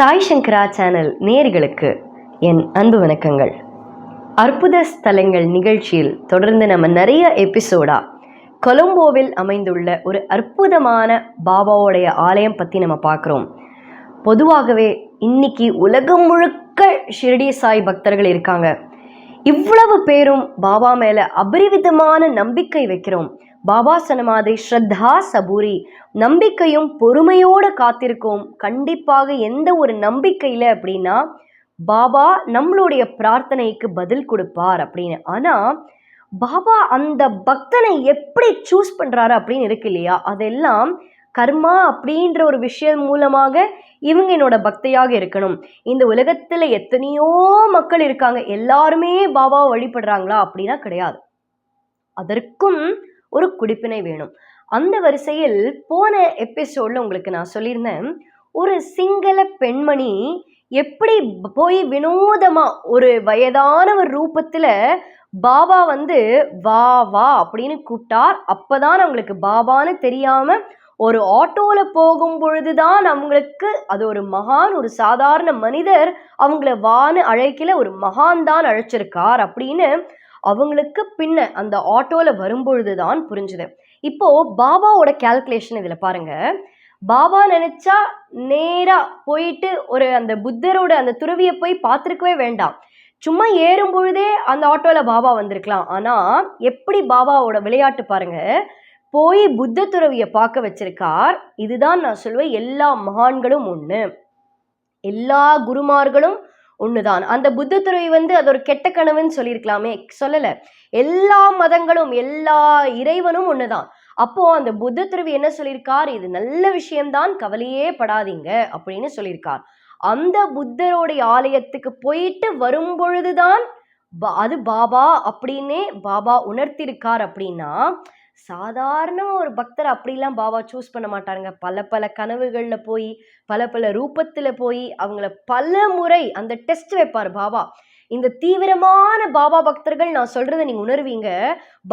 சாய் சங்கரா channel நேர்களுக்கு என் அன்பு வணக்கங்கள். அற்புத ஸ்தலங்கள் நிகழ்ச்சியில் தொடர்ந்து நம்ம நிறைய எபிசோடா கொலம்போவில் அமைந்துள்ள ஒரு அற்புதமான பாபாவோடைய ஆலயம் பற்றி நம்ம பார்க்குறோம். பொதுவாகவே இன்னைக்கு உலகம் முழுக்க ஷிரடி சாய் பக்தர்கள் இருக்காங்க. இவ்வளவு பேரும் பாபா மேலே அபரிவிதமான நம்பிக்கை வைக்கிறோம். பாபா சொன்ன மாதிரி ஸ்ரத்தா சபூரி. நம்பிக்கையும் பொறுமையோடு காத்திருக்கோம். கண்டிப்பாக எந்த ஒரு நம்பிக்கையில் அப்படின்னா பாபா நம்மளுடைய பிரார்த்தனைக்கு பதில் கொடுப்பார் அப்படின்னு. ஆனால் பாபா அந்த பக்தனை எப்படி சூஸ் பண்ணுறாரு அப்படின்னு இருக்கு இல்லையா? அதெல்லாம் கர்மா அப்படின்ற ஒரு விஷயம் மூலமாக இவங்க என்னோட பக்தையாக இருக்கணும். இந்த உலகத்தில் எத்தனையோ மக்கள் இருக்காங்க. எல்லாருமே பாபாவை வழிபடுறாங்களா அப்படின்னா கிடையாது. அதற்கும் ஒரு குடிப்பினை வேணும். அந்த வரிசையில் போன எபிசோடில் உங்களுக்கு நான் சொல்லியிருந்தேன் ஒரு சிங்கள பெண்மணி எப்படி போய் வினோதமாக ஒரு வயதான ஒரு ரூபத்தில் பாபா வந்து வா வா அப்படின்னு கூப்பிட்டார். அப்போதான் அவங்களுக்கு பாபான்னு தெரியாமல் ஒரு ஆட்டோவில் போகும் பொழுதுதான் அவங்களுக்கு அது ஒரு மகான் ஒரு சாதாரண மனிதர் அவங்கள வான்னு அழைக்கல ஒரு மகான் தான் அழைச்சிருக்கார் அப்படின்னு அவங்களுக்கு பின்ன அந்த ஆட்டோவில் வரும்பொழுது தான் புரிஞ்சுது. இப்போ பாபாவோட கால்குலேஷன் இதில் பாருங்க. பாபா நினைச்சா நேராக போயிட்டு ஒரு அந்த புத்தரோட அந்த துறவியை போய் பார்த்துருக்கவே வேண்டாம். சும்மா ஏறும் பொழுதே அந்த ஆட்டோவில் பாபா வந்திருக்கலாம். ஆனால் எப்படி பாபாவோட விளையாட்டு பாருங்க. போய் புத்த துறவியை பார்க்க வச்சிருக்கார். இதுதான் நான் சொல்லுவேன் எல்லா மகான்களும் ஒன்று எல்லா குருமார்களும் ஒண்ணுதான். அந்த புத்த துறை வந்து அது ஒரு கெட்ட கனவுன்னு சொல்லியிருக்கலாமே. சொல்லல. எல்லா மதங்களும் எல்லா இறைவனும் ஒண்ணுதான். அப்போ அந்த புத்த துறவி என்ன சொல்லியிருக்கார்? இது நல்ல விஷயம்தான் கவலையே படாதீங்க அப்படின்னு சொல்லியிருக்கார். அந்த புத்தருடைய ஆலயத்துக்கு போயிட்டு வரும் பொழுதுதான் பா- அது பாபா அப்படின்னே பாபா உணர்த்திருக்கார் அப்படின்னா சாதாரண ஒரு பக்தர் அப்படிலாம் பாபா சூஸ் பண்ண மாட்டாருங்க. பல பல கனவுகளில் போய் பல பல ரூபத்தில் போய் அவங்கள பல முறை அந்த டெஸ்ட் வைப்பார் பாபா. இந்த தீவிரமான பாபா பக்தர்கள் நான் சொல்கிறத நீங்கள் உணர்வீங்க.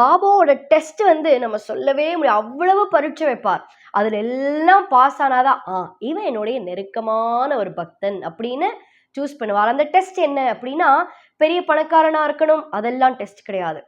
பாபாவோட டெஸ்ட் வந்து நம்ம சொல்லவே முடியும் அவ்வளவு பரீட்சை வைப்பார். அதில் எல்லாம் பாஸ் ஆனாதான் ஆ இவன் என்னுடைய நெருக்கமான ஒரு பக்தன் அப்படின்னு சூஸ் பண்ணுவார். அந்த டெஸ்ட் என்ன அப்படின்னா பெரிய பணக்காரனாக இருக்கணும் அதெல்லாம் டெஸ்ட் கிடையாது.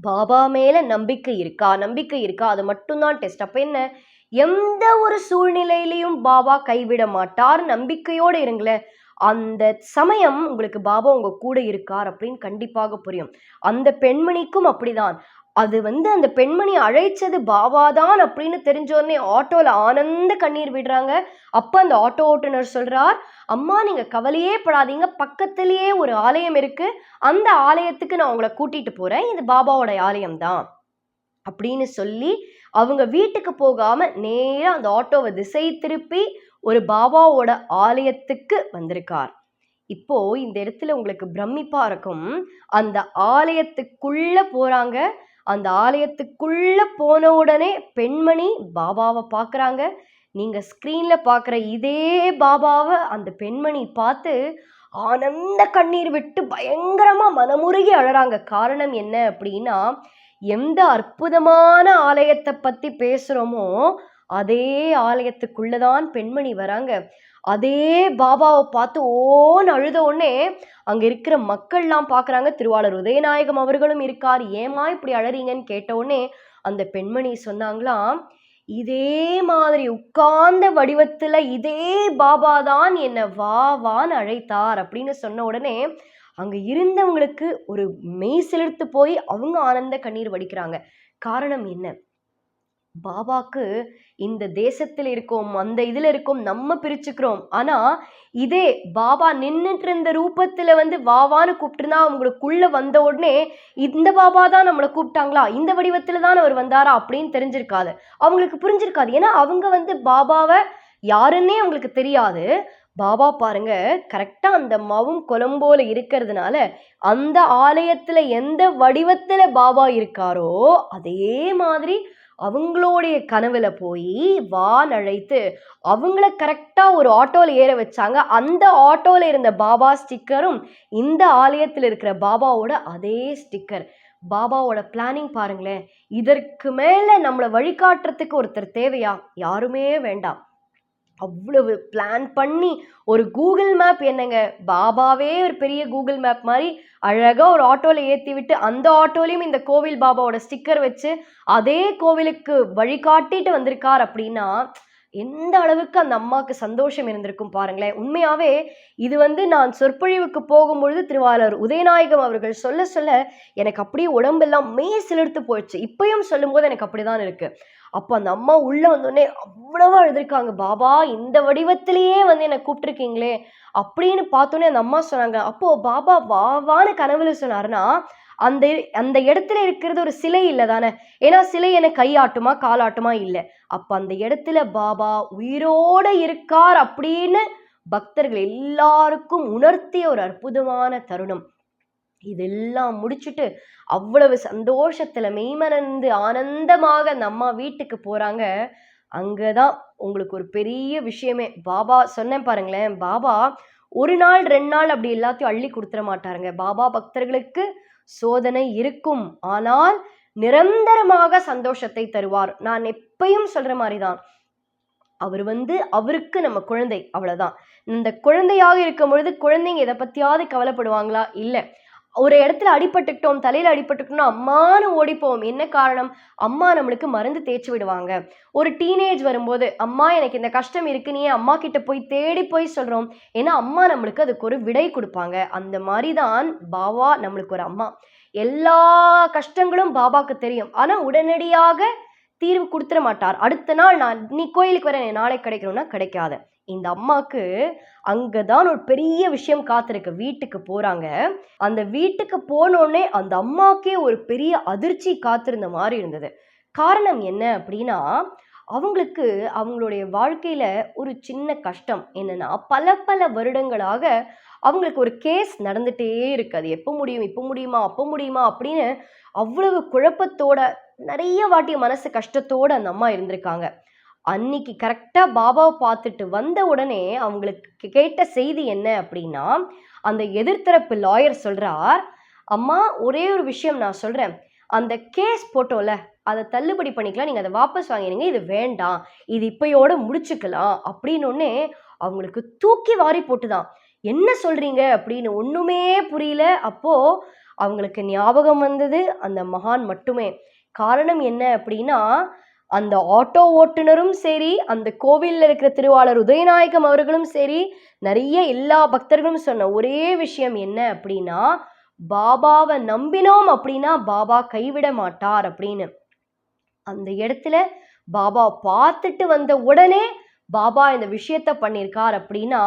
பாபா மேலே நம்பிக்கை இருக்கா? நம்பிக்கை இருக்கா? அது மட்டும்தான் டெஸ்ட் அப்போ என்ன? எந்த ஒரு சூழ்நிலையிலையும் பாபா கைவிட மாட்டார். நம்பிக்கையோடு இருங்களேன். அந்த சமயம் உங்களுக்கு பாபா உங்க கூட இருக்கார் அப்படின்னு கண்டிப்பாக புரியும். அந்த பெண்மணிக்கும் அப்படிதான். அது வந்து அந்த பெண்மணி அழைச்சது பாபா தான் அப்படின்னு தெரிஞ்சோடனே ஆட்டோவில் ஆட்டோல ஆனந்த கண்ணீர் விடுறாங்க. அப்ப அந்த ஆட்டோ ஓட்டுநர் சொல்றார் அம்மா நீங்க கவலையே படாதீங்க. பக்கத்திலேயே ஒரு ஆலயம் இருக்கு. அந்த ஆலயத்துக்கு நான் உங்களை கூட்டிட்டு போறேன். இது பாபாவோட ஆலயம் தான் அப்படின்னு சொல்லி அவங்க வீட்டுக்கு போகாம நேராக அந்த ஆட்டோவை திசை திருப்பி ஒரு பாபாவோட ஆலயத்துக்கு வந்திருக்கார். இப்போ இந்த இடத்துல உங்களுக்கு பிரமிப்பா இருக்கும். அந்த ஆலயத்துக்குள்ள போறாங்க. அந்த ஆலயத்துக்குள்ள போன உடனே பெண்மணி பாபாவை பார்க்குறாங்க. நீங்க ஸ்க்ரீன்ல பார்க்குற இதே பாபாவை அந்த பெண்மணி பார்த்து ஆனந்த கண்ணீர் விட்டு பயங்கரமா மனமுருகி அழறாங்க. காரணம் என்ன அப்படின்னா எந்த அற்புதமான ஆலயத்தை பத்தி பேசுறோமோ அதே ஆலயத்துக்குள்ளதான் பெண்மணி வராங்க. அதே பாபாவை பார்த்து ஓன்னு அழுத உடனே அங்க இருக்கிற மக்கள்லாம் பார்க்குறாங்க. திருவாளர் உதயநாயகம் அவர்களும் இருக்கார். ஏமா இப்படி அழறீங்கன்னு கேட்ட உடனே அந்த பெண்மணி சொன்னாங்களாம் இதே மாதிரி உட்கார்ந்த வடிவத்துல இதே பாபா தான் என்னை வா வான்னு அழைத்தார் அப்படின்னு சொன்ன உடனே அங்க இருந்தவங்களுக்கு ஒரு மெய் செலுத்து போய் அவங்க ஆனந்த கண்ணீர் வடிக்கிறாங்க. காரணம் என்ன? பாபாக்கு இந்த தேசத்தில் இருக்கோம் அந்த இதுல இருக்கோம் நம்ம பிரிச்சுக்கிறோம். ஆனா இதே பாபா நின்றுட்டு இருந்த ரூபத்துல வந்து வாவான்னு கூப்பிட்டுருந்தா அவங்களுக்குள்ள வந்த உடனே இந்த பாபா தான் நம்மளை கூப்பிட்டாங்களா? இந்த வடிவத்துல தான் அவர் வந்தாரா? அப்படின்னு தெரிஞ்சிருக்காது. அவங்களுக்கு புரிஞ்சிருக்காது. ஏன்னா அவங்க வந்து பாபாவை யாருன்னே அவங்களுக்கு தெரியாது. பாபா பாருங்க கரெக்டா அந்த மவும் கொலம்போல இருக்கிறதுனால அந்த ஆலயத்துல எந்த வடிவத்துல பாபா இருக்காரோ அதே மாதிரி அவங்களுடைய கனவுல போய் வான் அழைத்து அவங்கள கரெக்டா ஒரு ஆட்டோல ஏற வச்சாங்க. அந்த ஆட்டோல இருந்த பாபா ஸ்டிக்கரும் இந்த ஆலயத்தில் இருக்கிற பாபாவோட அதே ஸ்டிக்கர். பாபாவோட பிளானிங் பாருங்களேன். இதற்கு மேல நம்மளை வழிகாட்டுறதுக்கு ஒருத்தர் தேவையா? யாருமே வேண்டாம். அவ்வளவு பிளான் பண்ணி ஒரு கூகுள் மேப் என்னங்க? பாபாவே ஒரு பெரிய கூகுள் மேப் மாதிரி அழகாக ஒரு ஆட்டோவில் ஏற்றி விட்டு அந்த ஆட்டோலையும் இந்த கோவில் பாபாவோட ஸ்டிக்கர் வச்சு அதே கோவிலுக்கு வழிகாட்டிட்டு வந்திருக்கார் அப்படின்னா எந்த அளவுக்கு அந்த அம்மாவுக்கு சந்தோஷம் இருந்திருக்கும் பாருங்களேன். உண்மையாவே இது வந்து நான் சொற்பொழிவுக்கு போகும்பொழுது திருவாளர் உதயநாயகம் அவர்கள் சொல்ல சொல்ல எனக்கு அப்படியே உடம்பெல்லாம் மே சிலிர்த்து போயிடுச்சு இப்பயும் சொல்லும்போது எனக்கு அப்படிதான் இருக்கு. அப்போ அந்த அம்மா உள்ள வந்தோடனே அவ்வளவா எழுதிருக்காங்க. பாபா இந்த வடிவத்திலேயே வந்து என்னை கூப்பிட்டுருக்கீங்களே அப்படின்னு பார்த்தோன்னே அந்த அம்மா சொன்னாங்க. அப்போ பாபா வாவான்னு கனவுல சொன்னாருன்னா அந்த அந்த இடத்துல இருக்கிறது ஒரு சிலை இல்லை தானே ஏன்னா சிலை என கையாட்டுமா காலாட்டுமா இல்லை. அப்போ அந்த இடத்துல பாபா உயிரோட இருக்கார் அப்படின்னு பக்தர்கள் எல்லாருக்கும் உணர்த்திய ஒரு அற்புதமான தருணம். இதெல்லாம் முடிச்சுட்டு அவ்வளவு சந்தோஷத்துல மெய்மறந்து ஆனந்தமாக அந்த அம்மா வீட்டுக்கு போறாங்க. அங்கதான் உங்களுக்கு ஒரு பெரிய விஷயமே. பாபா சொன்னேன் பாருங்களேன் பாபா ஒரு நாள் ரெண்டு நாள் அப்படி எல்லாத்தையும் அள்ளி கொடுத்துட மாட்டாருங்க. பாபா பக்தர்களுக்கு சோதனை இருக்கும். ஆனால் நிரந்தரமாக சந்தோஷத்தை தருவார். நான் எப்பயும் சொல்ற மாதிரிதான். அவர் வந்து அவருக்கு நம்ம குழந்தை அவ்வளவுதான். இந்த குழந்தையாக இருக்கும் பொழுது குழந்தைங்க இதை பத்தியாவது கவலைப்படுவாங்களா? இல்ல. ஒரு இடத்துல அடிபட்டுக்கிட்டோம் தலையில் அடிபட்டுக்கிட்டோம் அம்மானு ஓடிப்போம் என்ன காரணம்? அம்மா நம்மளுக்கு மருந்து தேய்ச்சி விடுவாங்க. ஒரு டீனேஜ் வரும்போது அம்மா எனக்கு இந்த கஷ்டம் இருக்கு நீ அம்மா கிட்ட போய் தேடி போய் சொல்கிறோம் ஏன்னா அம்மா நம்மளுக்கு அதுக்கு ஒரு விடை கொடுப்பாங்க. அந்த மாதிரி தான் பாபா நம்மளுக்கு ஒரு அம்மா. எல்லா கஷ்டங்களும் பாபாவுக்கு தெரியும். ஆனால் உடனடியாக தீர்வு கொடுத்துட மாட்டார். அடுத்த நாள் நான் நீ கோயிலுக்கு வர நாளைக்கு கிடைக்கணும்னா கிடைக்காது. இந்த அம்மாக்கு அங்கதான் ஒரு பெரிய விஷயம் காத்திருக்கு. வீட்டுக்கு போறாங்க. அந்த வீட்டுக்கு போனோடனே அந்த அம்மாக்கே ஒரு பெரிய அதிர்ச்சி காத்திருந்த மாதிரி இருந்தது. காரணம் என்ன அப்படின்னா அவங்களுக்கு அவங்களுடைய வாழ்க்கையில ஒரு சின்ன கஷ்டம். என்னன்னா பல பல வருடங்களாக அவங்களுக்கு ஒரு கேஸ் நடந்துட்டே இருக்கு. அது எப்போ முடியும் இப்போ முடியுமா அப்போ முடியுமா அப்படின்னு அவ்வளவு குழப்பத்தோட நிறைய வாட்டி மனசு கஷ்டத்தோட அந்த அம்மா இருந்திருக்காங்க. அன்னைக்கு கரெக்டாக பாபாவை பார்த்துட்டு வந்த உடனே அவங்களுக்கு கேட்ட செய்தி என்ன அப்படின்னா அந்த எதிர்த்தரப்பு லாயர் சொல்கிறார் அம்மா ஒரே ஒரு விஷயம் நான் சொல்கிறேன் அந்த கேஸ் போட்டோம்ல அதை தள்ளுபடி பண்ணிக்கலாம். நீங்கள் அதை வாபஸ் வாங்கினீங்க இது வேண்டாம். இது இப்பயோட முடிச்சுக்கலாம். அப்படின்னு அவங்களுக்கு தூக்கி வாரி போட்டுதான். என்ன சொல்கிறீங்க அப்படின்னு ஒன்றுமே புரியல. அப்போது அவங்களுக்கு ஞாபகம் வந்தது அந்த மகான் மட்டுமே. காரணம் என்ன அப்படின்னா அந்த ஆட்டோ ஓட்டுநரும் சரி அந்த கோவிலில் இருக்கிற திருவாளர் உதயநாயகம் அவர்களும் சரி நிறைய எல்லா பக்தர்களும் சொன்ன ஒரே விஷயம் என்ன அப்படின்னா பாபாவை நம்பினோம் அப்படின்னா பாபா கைவிட மாட்டார் அப்படின்னு. அந்த இடத்துல பாபா பார்த்துட்டு வந்த உடனே பாபா இந்த விஷயத்த பண்ணியிருக்கார் அப்படின்னா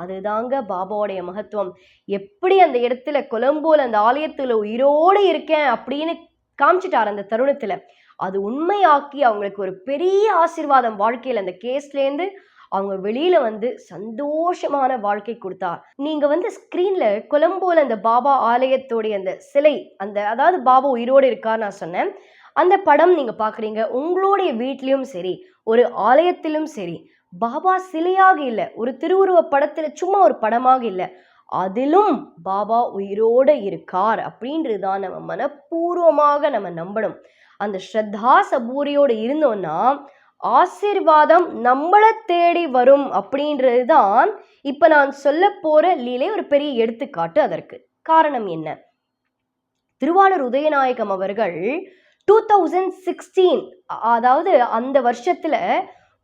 அதுதாங்க பாபாவுடைய மகத்துவம். எப்படி அந்த இடத்துல கொலம்போல அந்த ஆலயத்தில் உயிரோடு இருக்கேன் அப்படின்னு காமிச்சிட்டார் அந்த தருணத்தில். அது உண்மையாக்கி அவங்களுக்கு ஒரு பெரிய ஆசீர்வாதம் வாழ்க்கையில் அந்த கேஸ்லேருந்து அவங்க வெளியில வந்து சந்தோஷமான வாழ்க்கை கொடுத்தார். நீங்க வந்து ஸ்கிரீன்ல கொலம்போல அந்த பாபா ஆலயத்தோடைய அந்த சிலை அந்த அதாவது பாபா உயிரோடு இருக்கார் நான் சொன்னேன். அந்த படம் நீங்க பாக்குறீங்க உங்களுடைய வீட்லயும் சரி ஒரு ஆலயத்திலும் சரி பாபா சிலையாக இல்லை ஒரு திருவுருவ படத்துல சும்மா ஒரு படமாக இல்லை அதிலும் பாபா உயிரோட இருக்கார் அப்படின்றது தான் நம்ம மனப்பூர்வமாக நம்ம நம்பணும். அந்த ஸ்ரத்தா சபூரியோடு இருந்தோம்னா ஆசீர்வாதம் நம்மளை தேடி வரும் அப்படின்றது தான் இப்போ நான் சொல்ல போகிற லீலை ஒரு பெரிய எடுத்துக்காட்டு அதற்கு. காரணம் என்ன? திருவாளர் உதயநாயகம் அவர்கள் டூ தௌசண்ட் சிக்ஸ்டீன் அதாவது அந்த வருஷத்தில்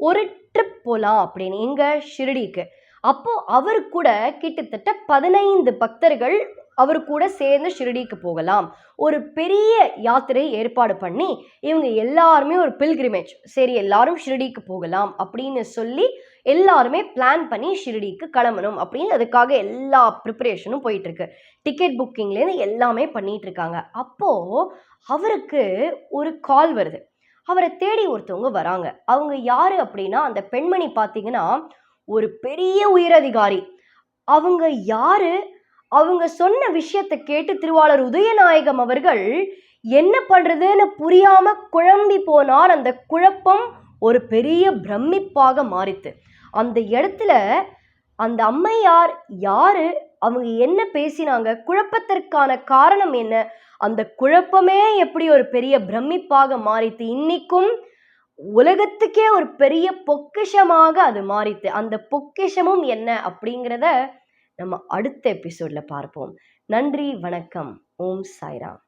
ஒரு ட்ரிப் போகலாம் அப்படின்னு எங்கள் ஷிரடிக்கு. அப்போ அவர் கூட கிட்டத்தட்ட பதினைந்து பக்தர்கள் அவர் கூட சேர்ந்து ஷிரடிக்கு போகலாம். ஒரு பெரிய யாத்திரை ஏற்பாடு பண்ணி இவங்க எல்லாருமே ஒரு பில்கிரிமேஜ். சரி எல்லாரும் ஷிரடிக்கு போகலாம் அப்படின்னு சொல்லி எல்லாருமே பிளான் பண்ணி ஷிரடிக்கு கிளம்பணும் அப்படின்னு அதுக்காக எல்லா ப்ரிப்பரேஷனும் போயிட்டு இருக்கு டிக்கெட் புக்கிங்லேருந்து எல்லாமே பண்ணிட்டு இருக்காங்க. அப்போ அவருக்கு ஒரு கால் வருது. அவரை தேடி ஒருத்தவங்க வராங்க. அவங்க யாரு அப்படின்னா அந்த பெண்மணி பார்த்தீங்கன்னா ஒரு பெரிய உயரதிகாரி. அவங்க யாரு? அவங்க சொன்ன விஷயத்தை கேட்டு திருவாளர் உதயநாயகம் அவர்கள் என்ன பண்றதுன்னு புரியாம குழம்பி போனார். அந்த குழப்பம் ஒரு பெரிய பிரமிப்பாக மாறித்து. அந்த இடத்துல அந்த அம்மையார் யாரு? அவங்க என்ன பேசினாங்க? குழப்பத்திற்கான காரணம் என்ன? அந்த குழப்பமே எப்படி ஒரு பெரிய பிரமிப்பாக மாறித்து இன்னைக்கும் உலகத்துக்கே ஒரு பெரிய பொக்கிஷமாக அது மாறித்து அந்த பொக்கிஷமும் என்ன அப்படிங்கிறத நம்ம அடுத்த எபிசோடில் பார்ப்போம். நன்றி வணக்கம். ஓம் சாய்ராம்.